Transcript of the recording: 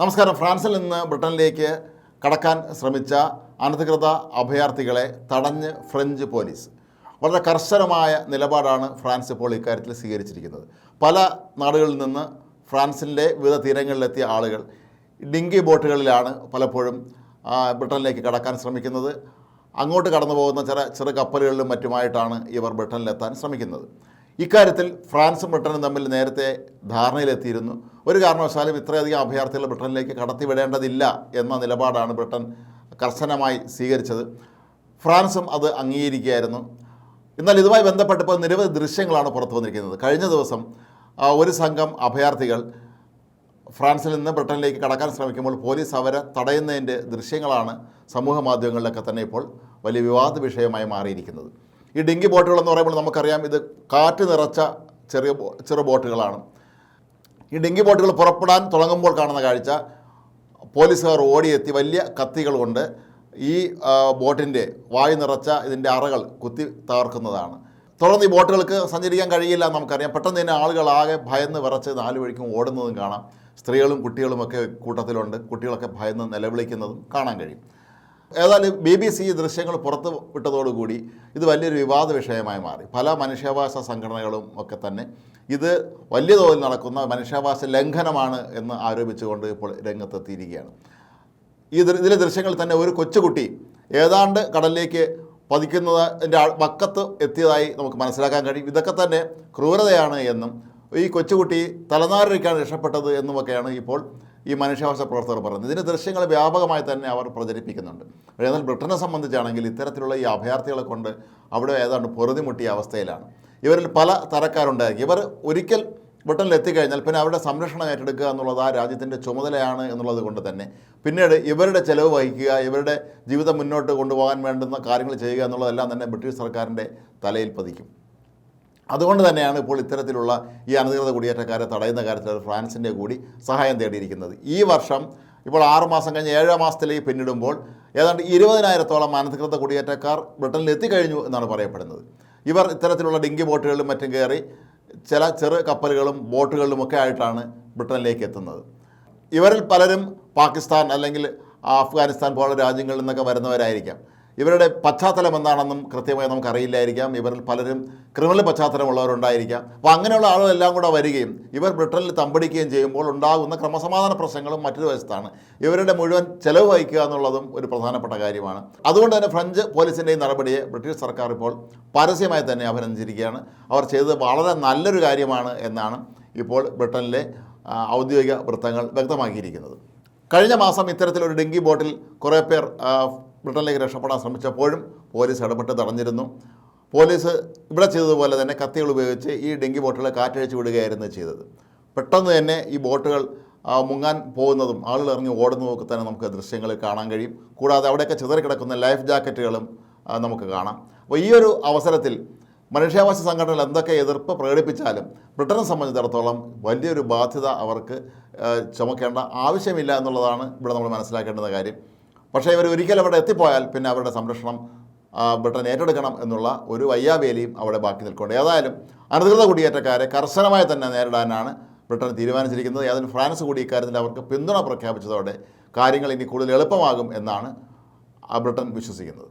നമസ്കാരം. ഫ്രാൻസിൽ നിന്ന് ബ്രിട്ടനിലേക്ക് കടക്കാൻ ശ്രമിച്ച അനധികൃത അഭയാർത്ഥികളെ തടഞ്ഞ് ഫ്രഞ്ച് പോലീസ്. വളരെ കർശനമായ നിലപാടാണ് ഫ്രാൻസ് ഇപ്പോൾ ഇക്കാര്യത്തിൽ സ്വീകരിച്ചിരിക്കുന്നത്. പല നാടുകളിൽ നിന്ന് ഫ്രാൻസിന്റെ വിവിധ തീരങ്ങളിലെത്തിയ ആളുകൾ ഡിങ്കി ബോട്ടുകളിലാണ് പലപ്പോഴും ബ്രിട്ടനിലേക്ക് കടക്കാൻ ശ്രമിക്കുന്നത്. അങ്ങോട്ട് കടന്നു പോകുന്ന ചില ചെറു കപ്പലുകളിലും മറ്റുമായിട്ടാണ് ഇവർ ബ്രിട്ടനിലെത്താൻ ശ്രമിക്കുന്നത്. ഇക്കാര്യത്തിൽ ഫ്രാൻസും ബ്രിട്ടനും തമ്മിൽ നേരത്തെ ധാരണയിലെത്തിയിരുന്നു. ഒരു കാരണവശാലും ഇത്രയധികം അഭയാർത്ഥികൾ ബ്രിട്ടനിലേക്ക് കടത്തിവിടേണ്ടതില്ല എന്ന നിലപാടാണ് ബ്രിട്ടൻ കർശനമായി സ്വീകരിച്ചത്. ഫ്രാൻസും അത് അംഗീകരിക്കുകയായിരുന്നു. എന്നാൽ ഇതുമായി ബന്ധപ്പെട്ടപ്പോൾ നിരവധി ദൃശ്യങ്ങളാണ് പുറത്തു വന്നിരിക്കുന്നത്. കഴിഞ്ഞ ദിവസം ഒരു സംഘം അഭയാർത്ഥികൾ ഫ്രാൻസിൽ നിന്ന് ബ്രിട്ടനിലേക്ക് കടക്കാൻ ശ്രമിക്കുമ്പോൾ പോലീസ് അവരെ തടയുന്നതിന്റെ ദൃശ്യങ്ങളാണ് സമൂഹ മാധ്യമങ്ങളിലൊക്കെ തന്നെ ഇപ്പോൾ വലിയ വിവാദ വിഷയമായി മാറിയിരിക്കുന്നത്. ഈ ഡിങ്കി ബോട്ടുകൾ എന്ന് പറയുമ്പോൾ നമുക്കറിയാം ഇത് കാറ്റ് നിറച്ച ചെറിയ ചെറു ബോട്ടുകളാണ്. ഈ ഡിങ്കി ബോട്ടുകൾ പുറപ്പെടാൻ തുടങ്ങുമ്പോൾ കാണുന്ന കാഴ്ച പോലീസുകാർ ഓടിയെത്തി വലിയ കത്തികൾ കൊണ്ട് ഈ ബോട്ടിന്റെ വായു നിറച്ച ഇതിന്റെ അറകൾ കുത്തി തകർക്കുന്നതാണ്. തുടർന്ന് ഈ ബോട്ടുകൾക്ക് സഞ്ചരിക്കാൻ കഴിയില്ല നമുക്കറിയാം. പെട്ടെന്ന് തന്നെ ആളുകൾ ആകെ ഭയന്ന് വിറച്ച് നാല് വഴിക്കും ഓടുന്നതും കാണാം. സ്ത്രീകളും കുട്ടികളുമൊക്കെ കൂട്ടത്തിലുണ്ട്. കുട്ടികളൊക്കെ ഭയന്ന് നിലവിളിക്കുന്നതും കാണാൻ കഴിയും. ഏതായാലും ബി ബി സി ദൃശ്യങ്ങൾ പുറത്ത് വിട്ടതോടുകൂടി ഇത് വലിയൊരു വിവാദ വിഷയമായി മാറി. പല മനുഷ്യാവകാശ സംഘടനകളും ഒക്കെ തന്നെ ഇത് വലിയ തോതിൽ നടക്കുന്ന മനുഷ്യാവകാശ ലംഘനമാണ് എന്ന് ആരോപിച്ചുകൊണ്ട് ഇപ്പോൾ രംഗത്തെത്തിയിരിക്കുകയാണ്. ഈ ഇതിലെ ദൃശ്യങ്ങളിൽ തന്നെ ഒരു കൊച്ചുകുട്ടി ഏതാണ്ട് കടലിലേക്ക് പതിക്കുന്നതിന്റെ പക്കത്ത് എത്തിയതായി നമുക്ക് മനസ്സിലാക്കാൻ കഴിയും. ഇതൊക്കെ തന്നെ ക്രൂരതയാണ് എന്നും ഈ കൊച്ചുകുട്ടി തലനാരിഴയ്ക്കാണ് രക്ഷപ്പെട്ടത് എന്നുമൊക്കെയാണ് ഇപ്പോൾ ഈ മനുഷ്യാവകാശ പ്രവർത്തകർ പറയുന്നത്. ഇതിന്റെ ദൃശ്യങ്ങൾ വ്യാപകമായി തന്നെ അവർ പ്രചരിപ്പിക്കുന്നുണ്ട്. എന്നാൽ ബ്രിട്ടനെ സംബന്ധിച്ചാണെങ്കിൽ ഇത്തരത്തിലുള്ള ഈ അഭയാർത്ഥികളെ കൊണ്ട് അവിടെ ഏതാണ്ട് പൊറുതിമുട്ടിയ അവസ്ഥയിലാണ്. ഇവരിൽ പല തരക്കാരുണ്ടായിരിക്കും. ഇവർ ഒരിക്കൽ ബ്രിട്ടനിൽ എത്തിക്കഴിഞ്ഞാൽ പിന്നെ അവരുടെ സംരക്ഷണം ഏറ്റെടുക്കുക എന്നുള്ളത് ആ രാജ്യത്തിന്റെ ചുമതലയാണ് എന്നുള്ളത് കൊണ്ട് തന്നെ. പിന്നീട് ഇവരുടെ ചെലവ് വഹിക്കുക ഇവരുടെ ജീവിതം മുന്നോട്ട് കൊണ്ടുപോകാൻ വേണ്ടുന്ന കാര്യങ്ങൾ ചെയ്യുക എന്നുള്ളതെല്ലാം തന്നെ ബ്രിട്ടീഷ് സർക്കാരിന്റെ തലയിൽ പതിക്കും. അതുകൊണ്ട് തന്നെയാണ് ഇപ്പോൾ ഇത്തരത്തിലുള്ള ഈ അനധികൃത കുടിയേറ്റക്കാരെ തടയുന്ന കാര്യത്തിൽ ഫ്രാൻസിന്റെ കൂടി സഹായം തേടിയിരിക്കുന്നത്. ഈ വർഷം ഇപ്പോൾ ആറ് മാസം കഴിഞ്ഞ് ഏഴാം മാസത്തിലേക്ക് പിന്നിടുമ്പോൾ ഏതാണ്ട് ഇരുപതിനായിരത്തോളം അനധികൃത കുടിയേറ്റക്കാർ ബ്രിട്ടനിൽ എത്തിക്കഴിഞ്ഞു എന്നാണ് പറയപ്പെടുന്നത്. ഇവർ ഇത്തരത്തിലുള്ള ഡിങ്കി ബോട്ടുകളിലും മറ്റും കയറി ചില ചെറു കപ്പലുകളും ബോട്ടുകളിലുമൊക്കെ ആയിട്ടാണ് ബ്രിട്ടനിലേക്ക് എത്തുന്നത്. ഇവരിൽ പലരും പാകിസ്ഥാൻ അല്ലെങ്കിൽ അഫ്ഗാനിസ്ഥാൻ പോലുള്ള രാജ്യങ്ങളിൽ നിന്നൊക്കെ വരുന്നവരായിരിക്കാം. ഇവരുടെ പശ്ചാത്തലം എന്താണെന്നും കൃത്യമായി നമുക്കറിയില്ലായിരിക്കാം. ഇവരിൽ പലരും ക്രിമിനൽ പശ്ചാത്തലമുള്ളവരുണ്ടായിരിക്കാം. അപ്പോൾ അങ്ങനെയുള്ള ആളുകളെല്ലാം കൂടെ വരികയും ഇവർ ബ്രിട്ടനിൽ തമ്പടിക്കുകയും ചെയ്യുമ്പോൾ ഉണ്ടാകുന്ന ക്രമസമാധാന പ്രശ്നങ്ങളും മറ്റൊരു വശത്താണ്. ഇവരുടെ മുഴുവൻ ചെലവ് വഹിക്കുക എന്നുള്ളതും ഒരു പ്രധാനപ്പെട്ട കാര്യമാണ്. അതുകൊണ്ട് തന്നെ ഫ്രഞ്ച് പോലീസിന്റെ ഈ നടപടിയെ ബ്രിട്ടീഷ് സർക്കാർ ഇപ്പോൾ പരസ്യമായി തന്നെ അഭിനന്ദിച്ചിരിക്കുകയാണ്. അവർ ചെയ്തത് വളരെ നല്ലൊരു കാര്യമാണ് എന്നാണ് ഇപ്പോൾ ബ്രിട്ടനിലെ ഔദ്യോഗിക വൃത്തങ്ങൾ വ്യക്തമാക്കിയിരിക്കുന്നത്. കഴിഞ്ഞ മാസം ഇത്തരത്തിലൊരു ഡെങ്കി ബോട്ടിൽ കുറേ പേർ ബ്രിട്ടനിലേക്ക് രക്ഷപ്പെടാൻ ശ്രമിച്ചപ്പോഴും പോലീസ് ഇടപെട്ട് തടഞ്ഞിരുന്നു. പോലീസ് ഇവിടെ ചെയ്തതുപോലെ തന്നെ കത്തികൾ ഉപയോഗിച്ച് ഈ ഡെങ്കി ബോട്ടുകളെ കാറ്റഴിച്ച് വിടുകയായിരുന്നു ചെയ്തത്. പെട്ടെന്ന് തന്നെ ഈ ബോട്ടുകൾ മുങ്ങാൻ പോകുന്നതും ആളുകൾ ഇറങ്ങി ഓടുന്നതുമൊക്കെ തന്നെ നമുക്ക് ദൃശ്യങ്ങളിൽ കാണാൻ കഴിയും. കൂടാതെ അവിടെയൊക്കെ ചിതറിക്കിടക്കുന്ന ലൈഫ് ജാക്കറ്റുകളും നമുക്ക് കാണാം. അപ്പോൾ ഈ ഒരു അവസരത്തിൽ മനുഷ്യാവകാശ സംഘടനകൾ എന്തൊക്കെ എതിർപ്പ് പ്രകടിപ്പിച്ചാലും ബ്രിട്ടനെ സംബന്ധിച്ചിടത്തോളം വലിയൊരു ബാധ്യത അവർക്ക് ചുമക്കേണ്ട ആവശ്യമില്ല എന്നുള്ളതാണ് ഇവിടെ നമ്മൾ മനസ്സിലാക്കേണ്ടുന്ന കാര്യം. പക്ഷേ ഇവർ ഒരിക്കലും അവിടെ എത്തിപ്പോയാൽ പിന്നെ അവരുടെ സംരക്ഷണം ബ്രിട്ടൻ ഏറ്റെടുക്കണം എന്നുള്ള ഒരു വയ്യാവേലിയും അവിടെ ബാക്കി നിൽക്കുന്നുണ്ട് ഏതായാലും അനധികൃത കുടിയേറ്റക്കാരെ കർശനമായി തന്നെ നേരിടാനാണ് ബ്രിട്ടൻ തീരുമാനിച്ചിരിക്കുന്നത്. ഏതായാലും ഫ്രാൻസ് കൂടി ഇക്കാര്യത്തിൽ അവർക്ക് പിന്തുണ പ്രഖ്യാപിച്ചതോടെ കാര്യങ്ങൾ ഇനി കൂടുതൽ എളുപ്പമാകും എന്നാണ് ബ്രിട്ടൻ വിശ്വസിക്കുന്നത്.